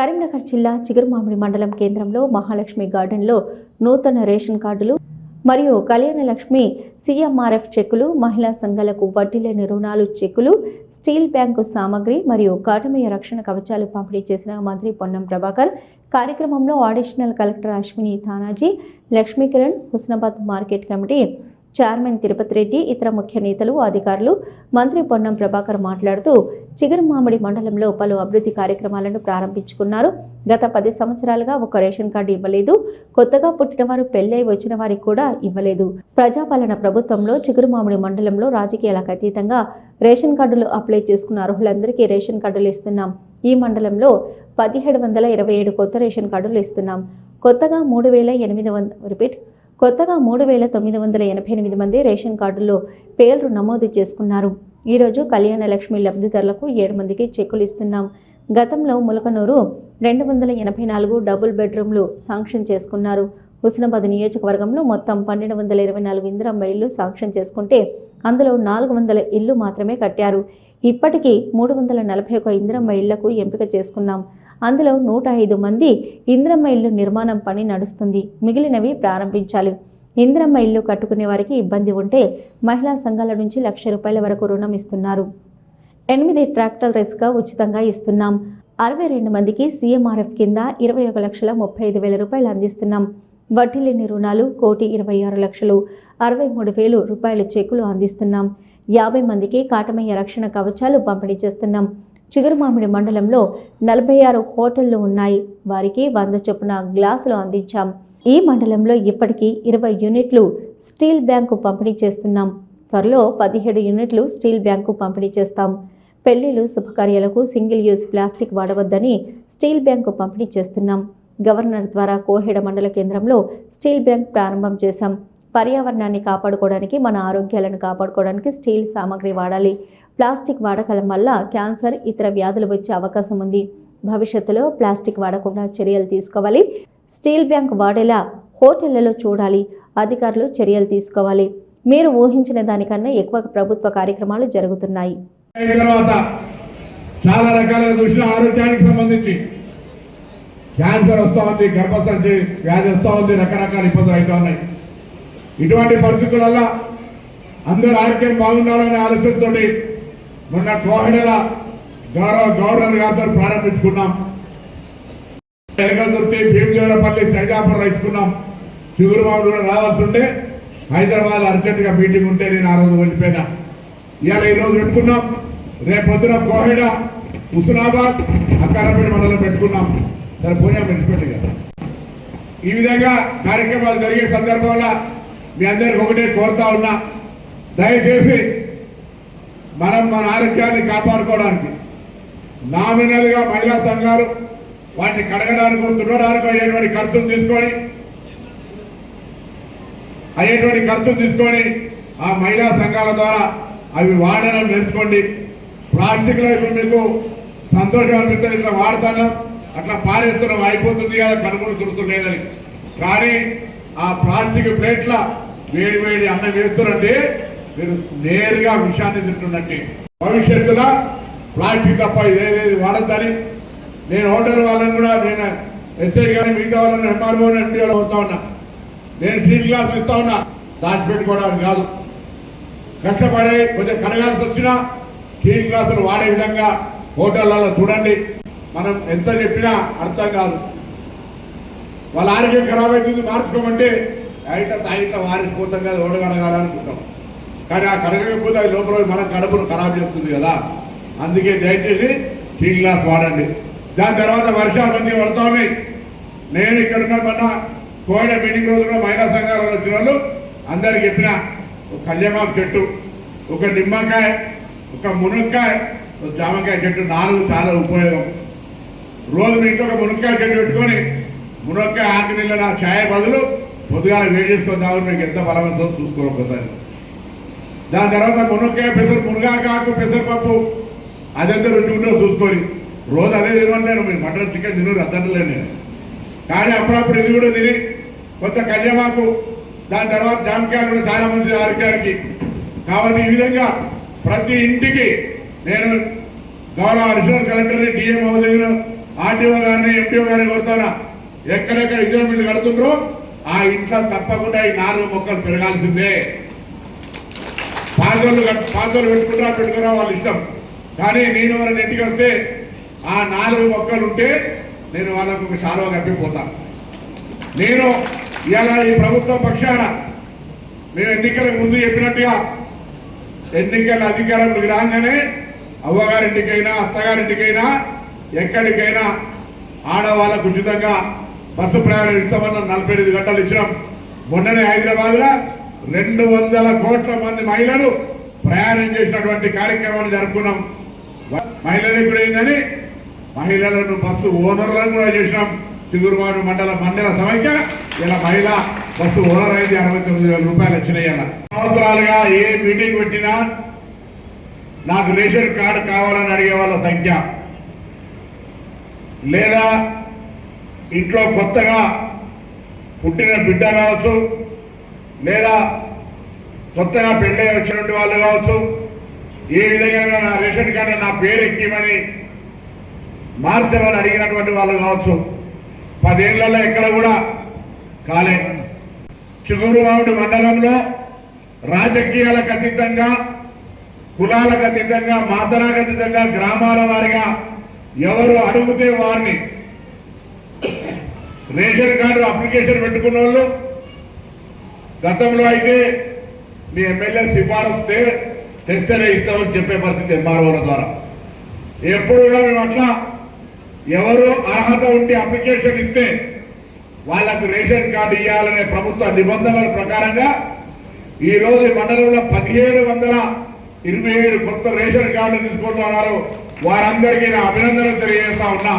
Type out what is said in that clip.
కరీంనగర్ జిల్లా చిగురుమామిడి మండలం కేంద్రంలో మహాలక్ష్మి గార్డెన్లో నూతన రేషన్ కార్డులు మరియు కళ్యాణ లక్ష్మి సీఎంఆర్ఎఫ్ చెక్కులు మహిళా సంఘాలకు వడ్డీ లేని రుణాలు చెక్కులు స్టీల్ బ్యాంకు సామగ్రి మరియు కాటమయ రక్షణ కవచాలు పంపిణీ చేసిన మంత్రి పొన్నం ప్రభాకర్ కార్యక్రమంలో additional collector Ashwini Tanaji Lakshmikiran Husnabad market committee chairman Tirupati Reddy ఇతర ముఖ్య నేతలు అధికారులు మంత్రి పొన్నం ప్రభాకర్ మాట్లాడుతూ చిగురుమామిడి మండలంలో పలు అభివృద్ధి కార్యక్రమాలను ప్రారంభించుకున్నారు. గత పది సంవత్సరాలుగా ఒక రేషన్ కార్డు ఇవ్వలేదు. కొత్తగా పుట్టిన వారు పెళ్ళై వచ్చిన వారికి కూడా ఇవ్వలేదు. ప్రజాపాలన ప్రభుత్వంలో చిగురుమామిడి మండలంలో రాజకీయాలకు అతీతంగా రేషన్ కార్డులు అప్లై చేసుకున్న అర్హులందరికీ రేషన్ కార్డులు ఇస్తున్నాం. ఈ మండలంలో పదిహేడు వందల ఇరవై ఏడు కొత్త రేషన్ కార్డులు ఇస్తున్నాం. కొత్తగా మూడు వేల ఎనిమిది వంద రిపీట్ కొత్తగా మూడు వేల తొమ్మిది వందల ఎనభై ఎనిమిది మంది రేషన్ కార్డుల్లో పేర్లు నమోదు చేసుకున్నారు. ఈరోజు కళ్యాణ లక్ష్మి లబ్ధిదారులకు ఏడు మందికి చెక్కులు ఇస్తున్నాం. గతంలో ములకనూరు రెండు వందల ఎనభై నాలుగు డబుల్ బెడ్రూమ్లు శాంక్షన్ చేసుకున్నారు. హుస్నాబాద్ నియోజకవర్గంలో మొత్తం పన్నెండు వందల ఇరవై నాలుగు ఇందిరమ్మ ఇల్లు శాంక్షన్ చేసుకుంటే అందులో నాలుగు వందల ఇల్లు మాత్రమే కట్టారు. ఇప్పటికీ మూడు వందల నలభై ఒక ఇందిరమ్మ ఇళ్ళకు ఎంపిక చేసుకున్నాం. అందులో నూట ఐదు మంది ఇంద్రమ్మ ఇల్లు నిర్మాణం పని నడుస్తుంది. మిగిలినవి ప్రారంభించాలి. ఇంద్రమ్మ ఇల్లు కట్టుకునే వారికి ఇబ్బంది ఉంటే మహిళా సంఘాల నుంచి లక్ష రూపాయల వరకు రుణం ఇస్తున్నారు. ఎనిమిది ట్రాక్టర్ రేస్గా ఉచితంగా ఇస్తున్నాం. అరవై రెండు మందికి సీఎంఆర్ఎఫ్ కింద ఇరవై ఒక లక్షల ముప్పై ఐదు వేల రూపాయలు అందిస్తున్నాం. వడ్డీ లేని రుణాలు కోటి ఇరవై ఆరు లక్షలు అరవై మూడు వేలు రూపాయల చెక్కులు అందిస్తున్నాం. యాభై మందికి కాటమయ్య రక్షణ కవచాలు పంపిణీ చేస్తున్నాం. చిగురుమామిడి మండలంలో నలభై ఆరు హోటళ్ళు ఉన్నాయి. వారికి వంద చొప్పున గ్లాసులు అందించాం. ఈ మండలంలో ఇప్పటికీ ఇరవై యూనిట్లు స్టీల్ బ్యాంకు పంపిణీ చేస్తున్నాం. త్వరలో పదిహేడు యూనిట్లు స్టీల్ బ్యాంకు పంపిణీ చేస్తాం. పెళ్ళిళ్ళు శుభకార్యాలకు సింగిల్ యూజ్ ప్లాస్టిక్ వాడవద్దని స్టీల్ బ్యాంకు పంపిణీ చేస్తున్నాం. గవర్నర్ ద్వారా కోహెడ మండల కేంద్రంలో స్టీల్ బ్యాంక్ ప్రారంభం చేశాం. పర్యావరణాన్ని కాపాడుకోవడానికి మన ఆరోగ్యాలను కాపాడుకోవడానికి స్టీల్ సామాగ్రి వాడాలి. ప్లాస్టిక్ వాడకం వల్ల క్యాన్సర్ ఇతర వ్యాధులు వచ్చే అవకాశం ఉంది. భవిష్యత్తులో ప్లాస్టిక్ వాడకుండా చర్యలు తీసుకోవాలి. స్టీల్ బ్యాంక్ వాడేలా హోటళ్ళలో చూడాలి అధికారులు చర్యలు తీసుకోవాలి. మీరు ఊహించిన దానికన్నా ఎక్కువ ప్రభుత్వ కార్యక్రమాలు జరుగుతున్నాయి. చాలా రకాల చూసిన ఆరోగ్యానికి సంబంధించి క్యాన్సర్ వస్తూ ఉంది గర్భసంచి వ్యాధి వస్తూ ఉంది రకరకాల ఇబ్బందులు అవుతూ ఉన్నాయి. ఇటువంటి పరిస్థితులలో అందరూ ఆరోగ్యం బాగుండాలనే ఆలోచనతో మొన్న కోహడల గౌరవ గవర్నర్ గారితో ప్రారంభించుకున్నాం. ఎనగదుర్తి భీమదేవరపల్లి సైదాపురం ఇచ్చుకున్నాం. చిగురుమామిడి కూడా రావాల్సి ఉంటే హైదరాబాద్ అర్జెంటుగా మీటింగ్ ఉంటే నేను ఆ రోజు వెళ్ళిపోయినా. ఇవాళ ఈ రోజు పెట్టుకున్నాం. రేపు పొద్దున కోహిడ హుస్నాబాద్ అక్కారపేట మండలం పెట్టుకున్నాం. సరే పోయా పెట్టుకోండి కదా ఈ విధంగా కార్యక్రమాలు జరిగే సందర్భంలో మీ అందరికి ఒకటే కోరుతా ఉన్నా. దయచేసి మనం మన ఆరోగ్యాన్ని కాపాడుకోవడానికి నామినల్గా మహిళా సంఘాలు వాటిని కడగడానికి తుడడానికో అయ్యేటువంటి ఖర్చులు తీసుకొని అయ్యేటువంటి ఖర్చులు తీసుకొని ఆ మహిళా సంఘాల ద్వారా అవి వాడడం నేర్చుకోండి. ప్లాస్టిక్లో ఇప్పుడు మీకు సంతోషం అనిపిస్తుంది. ఇట్లా వాడతాను. అట్లా పారేస్తున్నాం. అయిపోతుంది కదా కనుగొని తుడుతు కానీ ఆ ప్లాస్టిక్ ప్లేట్ల వేడి వేడి అన్నం వేస్తున్నారంటే మీరు నేరుగా విషయాన్ని తింటున్నట్టే. భవిష్యత్తులో ప్లాస్టిక్ తప్ప ఇదేది వాడద్దని నేను హోటల్ వాళ్ళని కూడా నేను ఎస్ఐ కానీ మిగతా వాళ్ళని ఎంఆర్ఓ ఎంపీ అవుతా ఉన్నా. నేను స్టీల్ గ్లాస్ ఇస్తా ఉన్నా. దాచిపెట్టుకోవడానికి కాదు. కష్టపడే కొంచెం కడగాల్సి వచ్చినా స్టీల్ గ్లాసులు వాడే విధంగా హోటళ్ళలో చూడండి. మనం ఎంత చెప్పినా అర్థం కాదు. వాళ్ళ ఆరోగ్యం ఖరాబ్ అవుతుంది మార్చుకోమంటే బయట తాగిట్లా వారిపోతాం కదా ఓడగడగాలనుకుంటాం. కానీ ఆ కడగకపోతే అది లోపల మన కడుపును ఖరాబ్ చేస్తుంది కదా. అందుకే దయచేసి టీ గ్లాస్ వాడండి. దాని తర్వాత వర్షాలు అన్నీ పడతా ఉన్నాయి నేను ఇక్కడ ఉన్న మొన్న కోవిడ్ మీటింగ్ రోజుల్లో మహిళా సంఘాలలో వచ్చిన వాళ్ళు అందరికి చెప్పిన ఒక కళ్యామాకు చెట్టు ఒక నిమ్మకాయ ఒక మునక్కాయ ఒక జామకాయ చెట్టు నాలుగు చాలా ఉపయోగం. రోజు మీ ఇంట్లో ఒక మునక్కాయ చెట్టు పెట్టుకొని మునక్కాయ ఆకు నీళ్ళ ఛాయ బదులు పొద్దుగా వేడి చేసుకొని తాగు మీకు ఎంత బలవంతో చూసుకోవాలి దాని తర్వాత మునక్కాయ పెసరు మునగాకాకు పెసరపప్పు అదంతా రుచి చూసుకొని. రోజు అదే తినట్లేను మీరు మటన్ చికెన్ తినరు అద్దట్లేదు నేను. కానీ అప్పుడప్పుడు ఇది కూడా తిని కొంత కళ్యమాకు దాని తర్వాత జామకాయలు కూడా చాలా మంది ఆరోగ్యానికి. కాబట్టి ఈ విధంగా ప్రతి ఇంటికి నేను గౌరవ additional collector D M housing R D O గారిని ఎంపీఓ గారిని కొడతారా ఎక్కడెక్కడ ఇద్దరు మీరు కడుతుండ్రో ఆ ఇంట్లో తప్పకుండా ఈ నాలుగు మొక్కలు పెరగాల్సిందే. స్పాన్సర్లు స్పాన్సర్లు పెట్టుకుంటారా పెట్టుకురా వాళ్ళ ఇష్టం. కానీ నేను ఎవరైనా ఇంటికి వస్తే ఆ నాలుగు మొక్కలు ఉంటే నేను వాళ్ళకు ఒక శాలువ కప్పిపోతాను నేను ఇలా ఈ ప్రభుత్వ పక్షాన మేము ఎన్నికలకు ముందు చెప్పినట్టుగా ఎన్నికల అధికారంలోకి రాగానే అవ్వగారింటికైనా అత్తగారింటికైనా ఎక్కడికైనా ఆడవాళ్ళకు ఉచితంగా బస్సు ప్రయాణం ఇస్తామన్న నలభై ఐదు గంటలు ఇచ్చినాం. మొన్ననే హైదరాబాద్లో రెండు వందల కోట్ల మంది మహిళలు ప్రయాణం చేసినటువంటి కార్యక్రమాన్ని జరుపుకున్నాం. మహిళలు ఇప్పుడు ఏందని మహిళలను బస్సు ఓనర్లను కూడా చేసినాం. చిగురుమాడు మండల మండల సమైక్య ఇలా మహిళ బస్సు ఓనర్ అయింది అరవై తొమ్మిది వేల రూపాయలు వచ్చినాయి సంవత్సరాలుగా ఏ మీటింగ్ పెట్టినా నాకు రేషన్ కార్డు కావాలని అడిగే వాళ్ళ సంఖ్య. లేదా ఇంట్లో కొత్తగా పుట్టిన బిడ్డ కావచ్చు లేదా కొత్తగా పెళ్ళై వచ్చినటువంటి వాళ్ళు కావచ్చు ఏ విధంగా నా రేషన్ కార్డు నా పేరు ఎక్కిమని మార్చమని అడిగినటువంటి వాళ్ళు కావచ్చు పదేళ్ళలో ఎక్కడ కూడా కాలే. చిగురుమామిడి మండలంలో రాజకీయాలకు అతీతంగా కులాలకు అతీతంగా మాతనాలకు అతీతంగా గ్రామాల వారిగా ఎవరు అడుగుతే వారిని రేషన్ కార్డు అప్లికేషన్ పెట్టుకున్న వాళ్ళు గతంలో అయితే మీ ఎమ్మెల్యే సిఫారసు తెచ్చనే తెస్తేనే ఇస్తామని చెప్పే పరిస్థితి ఎంఆర్ఓల ద్వారా. ఎప్పుడు కూడా మేము అట్లా ఎవరు అర్హత ఉండి అప్లికేషన్ ఇస్తే వాళ్ళకు రేషన్ కార్డు ఇవ్వాలనే ప్రభుత్వ నిబంధనల ప్రకారంగా ఈ రోజు మండలంలో పదిహేడు వందల ఇరవై ఏడు కొత్త రేషన్ కార్డులు తీసుకుంటున్నారు. వారందరికీ నా అభినందనలు తెలియజేస్తా ఉన్నా.